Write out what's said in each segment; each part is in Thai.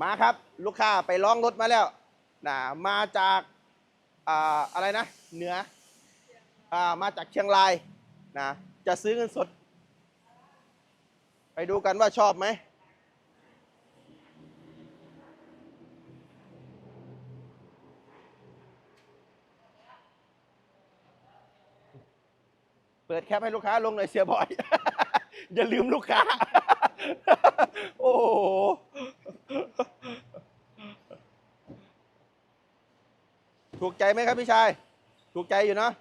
มาครับลูกค้าไปร้องรถมาแล้วนะมาจากอ่าอะไรนะ เหนืออ่ามาจากเชียงรายนะจะซื้อเงินสด ไปดูกันว่าชอบไหมเปิดแคปให้ลูกค้าลงหน่อยเสียบอย อย่าลืมลูกค้า โอ้โห ถูกใจไหมครับพี่ชาย ถูกใจอยู่เนาะ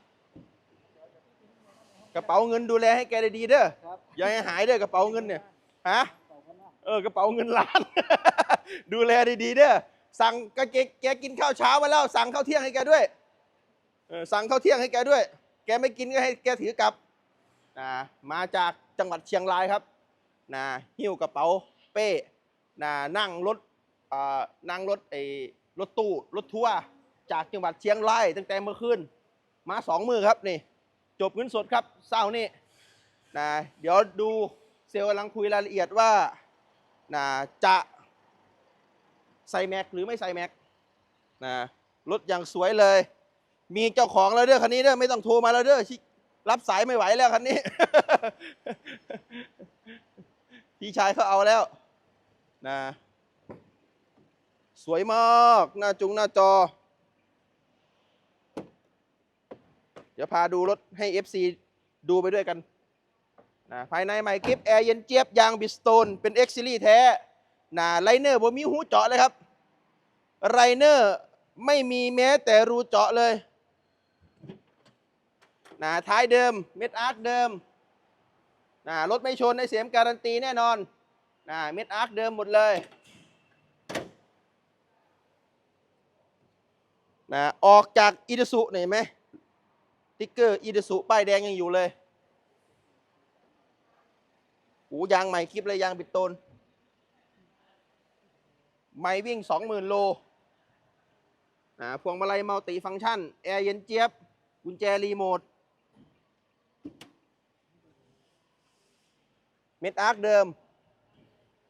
กระเป๋าเงินดูแลให้แกได้ดีเด้อครับอย่าให้หายเด้อกระเป๋าเงินเนี่ยฮะต่อกันนะเออกระเป๋าเงินล้าน ดูแลดีๆเด้อสั่งก็แกแกกินข้าวเช้ามาแล้ว สั่งข้าวเที่ยงให้แกด้วยเออสั่งข้าวเที่ยงให้แกด้วย แกไม่กินก็ให้แกถือกลับนะมาจากจังหวัดเชียงรายครับนะหิ้วกระเป๋าเป้นะนั่งรถอ่านั่งรถไอ้รถตู้รถทัวร์ จากจังหวัดเชียงรายตั้งแต่เมื่อคืนมาสองมือครับนี่ จบเงินสดครับเศร้านี่นะเดี๋ยวดูเซลล์กำลังคุยรายละเอียดว่านะจะใส่แม็กหรือไม่ใส่แม็กนะรถอย่างสวยเลย มีเจ้าของแล้วเด้อคันนี้เด้อไม่ต้องโทรมาแล้วเด้อรับสายไม่ไหวแล้วคันนี้ พี่ชายเขาเอาแล้วนะสวยมาก หน้าจุงหน้าจอ เดี๋ยวพาดูรถให้ FC ดูไปด้วยกันนะภายในใหม่กิฟแอร์เย็นเจี๊ยบยางบิสโตนเป็น X Series แท้นะไลเนอร์บ่มีหูเจาะเลยครับไรเนอร์ไม่มีแม้แต่รูเจาะเลยนะท้ายเดิมเม็ดอาร์คเดิมนะรถไม่ชนในเสียมการันตีแน่นอนนะเม็ดอาร์คเดิมหมดเลยนะออกจากอีดสุเห็นไหม ติ๊กเกอร์อีดสุป้ายแดงยังอยู่เลยหูยางใหม่คลิปเลยยางบิดตนไม่วิ่งสองหมื่นโล อ่า พวงมาลัยมัลติฟังก์ชัน แอร์เย็นเจี๊ยบ กุญแจรีโมท เม็ดอาร์คเดิม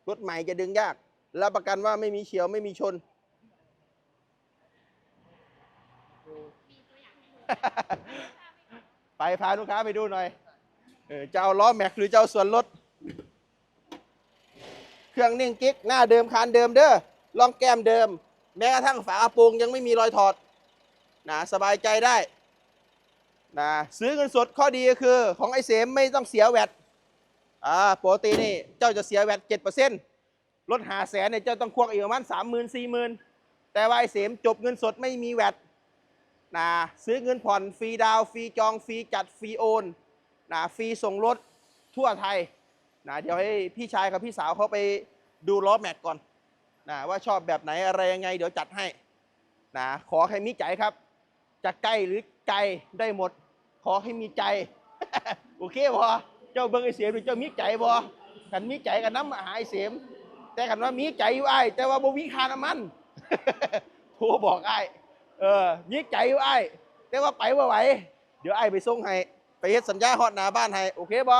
รถใหม่จะดึงยาก รับประกันว่าไม่มีเฉียวไม่มีชน ไปพาลูกค้าไปดูหน่อยเออจะเอาล้อแม็กหรือจะเอาส่วนลด เครื่องนิ่งกิ๊กหน้าเดิมคานเดิมเด้อลองแก้มเดิม แม้กระทั่งฝากระโปรงยังไม่มีรอยถอดนะสบายใจได้นะซื้อเงินสดข้อดีก็คือ ของไอเสมไม่ต้องเสียแวดอ่าปกตินี่เจ้าจะเสียแวดเจ็ดเปอร์เซ็นต์ลดหาแสนเนี่ยเจ้าต้องควงอีกประมาณสามหมื่นสี่หมื่นแต่ว่าไอเสมจบเงินสดไม่มีแวด นะซื้อเงินผ่อนฟรีดาวฟรีจองฟรีจัดฟรีโอนนะฟรีส่งรถทั่วไทยนะเดี๋ยวให้พี่ชายกับพี่สาวเขาไปดูล้อแม็กก่อนนะว่าชอบแบบไหนอะไรยังไง เดี๋ยวจัดให้นะขอให้มีใจครับ จะใกล้หรือไกลได้หมด ขอให้มีใจ โอเคบอเจ้าเบิ้งไอเสียมหรือเจ้ามีใจบอกันมีใจกันน้ำมาหาไอเสียมแต่กันว่ามีใจอยู่ไอ้ายแต่ว่าบ่มีคาน้ำมันโทรบอกไอ เออมีใจอยู่ไอ้แต่ว่าไปว่าไหว เดี๋ยวไอ้ไปส่งให้ไปเฮ็ดสัญญาฮอดหน้าบ้านให้โอเคบอ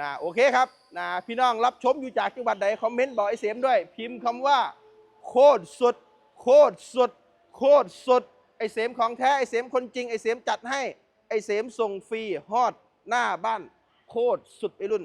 นะโอเคครับนะพี่น้องรับชมอยู่จากจังหวัดใดคอมเมนต์บอกไอ้เสียมด้วย พิมพ์คำว่า โคตรสุด โคตรสุด โคตรสุด ไอ้เสียมของแท้ไอ้เสียมคนจริงไอ้เสียมจัดให้ไอ้เสียมส่งฟรีฮอดหน้าบ้าน โคตรสุดไปรุ่น